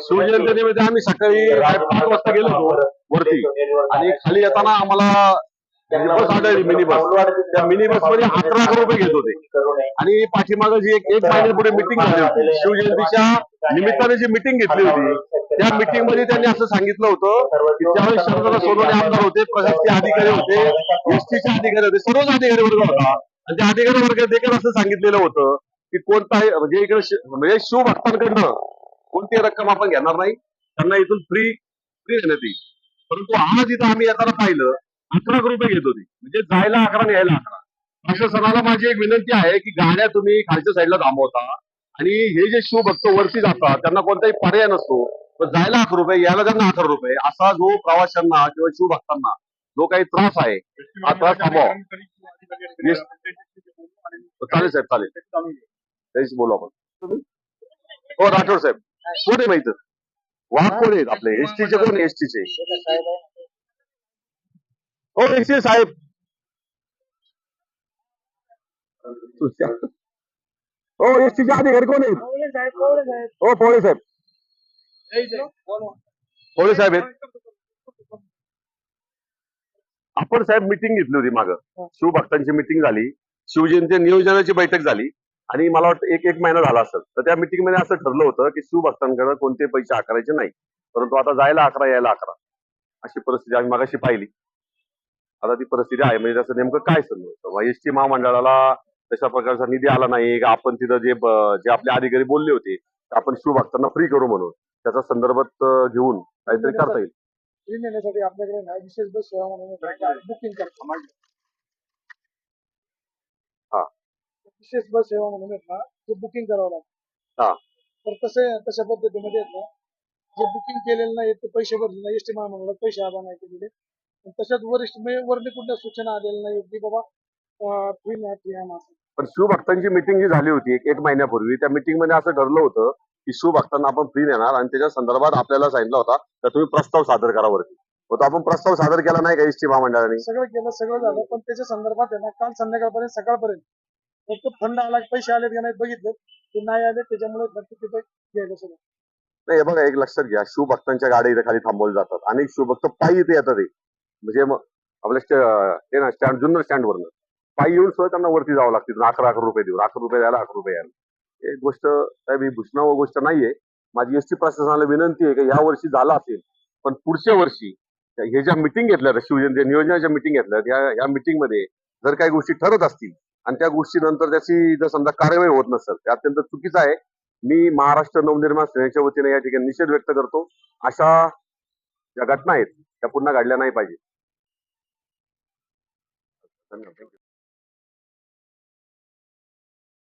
शिवजयंतीनिमित्त आम्ही सकाळी पाच वाजता गेलो होतो वरती. आणि खाली येताना आम्हाला म्हणजे बस आढळली मिनी बस त्या मिनी बसमध्ये अकरा अकरा रुपये घेत होते. आणि पाठीमागे जी एक एक महिन्यापुढे मिटिंग झाली होती. शिवजयंतीच्या निमित्ताने जी मिटिंग घेतली होती त्या मिटिंगमध्ये त्यांनी असं सांगितलं होतं की त्यावेळेस शरदला सोनवणे आमदार होते प्रशासकीय अधिकारी होते एसटीचे अधिकारी होते सर्वच अधिकारी वर्ग होता. आणि त्या अधिकारी वर्ग देखील असं सांगितलेलं होतं की कोणताही म्हणजे इकडे शि- म्हणजे शिवभक्तांकडनं कोणती रक्कम आपण घेणार नाही त्यांना इथून फ्री फ्री देण्यात येईल. परंतु आज इथं आम्ही येताना पाहिलं अकरा रुपये घेत होती. म्हणजे जायला अकरा आणि यायला अकरा प्रशासनाला माझी एक विनंती आहे की गाड्या तुम्ही खालच्या साईडला थांबवता आणि हे जे शिवभक्त वरती जातात त्यांना कोणताही पर्याय नसतो तर जायला अकरा रुपये यायला त्यांना अकरा रुपये असा जो प्रवाशांना किंवा शिवभक्तांना जो काही त्रास आहे हा त्रास थांबवा. चालेल साहेब चालेल. त्याच्याशी बोलू आपण. हो राठोड साहेब. कोण आहे माहीत वाघ कोण आहेत? आपले एसटीचे कोण एसटीचे हो एसटी साहेब. हो एसटीचे अधिकारी कोण आहेत? हो पोळे साहेब. पोळे साहेब आहेत. आपण साहेब मिटिंग घेतली होती माग. शिवभक्तांची मिटिंग झाली. शिवजयंती नियोजनाची बैठक झाली. आणि मला वाटतं एक एक महिना झाला असेल. तर त्या मिटिंगमध्ये असं ठरलं होतं की शिवभक्तांकडे कोणते पैसे आकारायचे नाही. परंतु आता जायला अकरा यायला अकरा. अशी परिस्थिती आम्ही मागाशी पाहिली. आता ती परिस्थिती आहे. म्हणजे त्याचं नेमकं काय समजतं एस टी महामंडळाला तशा प्रकारचा निधी आला नाही. आपण तिथं जे जे आपले अधिकारी बोलले होते आपण शिवभक्तांना फ्री करू म्हणून. त्याचा संदर्भात घेऊन काहीतरी करता येईल. आपल्याकडे विशेष बस सेवा म्हणून बुकिंग करतो हा. विशेष बस सेवा म्हणून आहेत ना ते बुकिंग करावं हा. लागतं तर तसे तशा पद्धतीमध्ये आहेत ना जे बुकिंग केलेलं नाही ते पैसे भरले नाही एसटी महामंडळात पैसे आला नाही केलेले. आणि तशाच वरिष्ठ म्हणजे वरती कुठल्या सूचना आलेल्या नाही की बाबा फ्री नाही असं पण शिवभक्तांची मिटिंग जी झाली होती एक महिन्यापूर्वी त्या मिटिंगमध्ये असं ठरलं होतं की शिवभक्तांना आपण फ्री देणार आणि त्याच्या संदर्भात आपल्याला सांगितलं होता तर तुम्ही प्रस्ताव सादर करा वरती. तो आपण प्रस्ताव सादर केला नाही का एसटी महामंडळाने? सगळं केलं सगळं झालं पण त्याच्या संदर्भात आहे ना काल संध्याकाळपर्यंत सकाळपर्यंत फक्त फंड आला पैसे आले का नाही बघितलं ते नाही आले त्याच्यामुळे नक्की तिथे गेलं सगळं. नाही हे बघा एक लक्षात घ्या. शिवभक्तांच्या गाड्या इथे खाली थांबवल्या जातात. अनेक शिवभक्त पायी इथे येतात ते म्हणजे मग आपल्या ना स्टँड जुन्नर स्टँडवरनं पायी येऊन सुद्धा त्यांना वरती जावं लागते. तिथून अकरा अकरा रुपये देऊन. अकरा रुपये द्यायला अकरा रुपये यायला. एक गोष्ट साहेब ही भूषणाव गोष्ट नाहीये. माझी एसटी प्रशासनाला विनंती आहे की या वर्षी झाला असेल पण पुढच्या वर्षी हे ज्या मिटिंग घेतल्या शिवजयंती नियोजनाच्या मिटिंग घेतल्या या या मिटिंगमध्ये जर काही गोष्टी ठरत असतील आणि त्या गोष्टी नंतर त्याची जर समजा कार्यवाही होत नसेल ते अत्यंत चुकीचं आहे. मी महाराष्ट्र नवनिर्माण सेनेच्या वतीने या ठिकाणी निषेध व्यक्त करतो. अशा ज्या घटना आहेत त्या पुन्हा घडल्या नाही पाहिजे. धन्यवाद.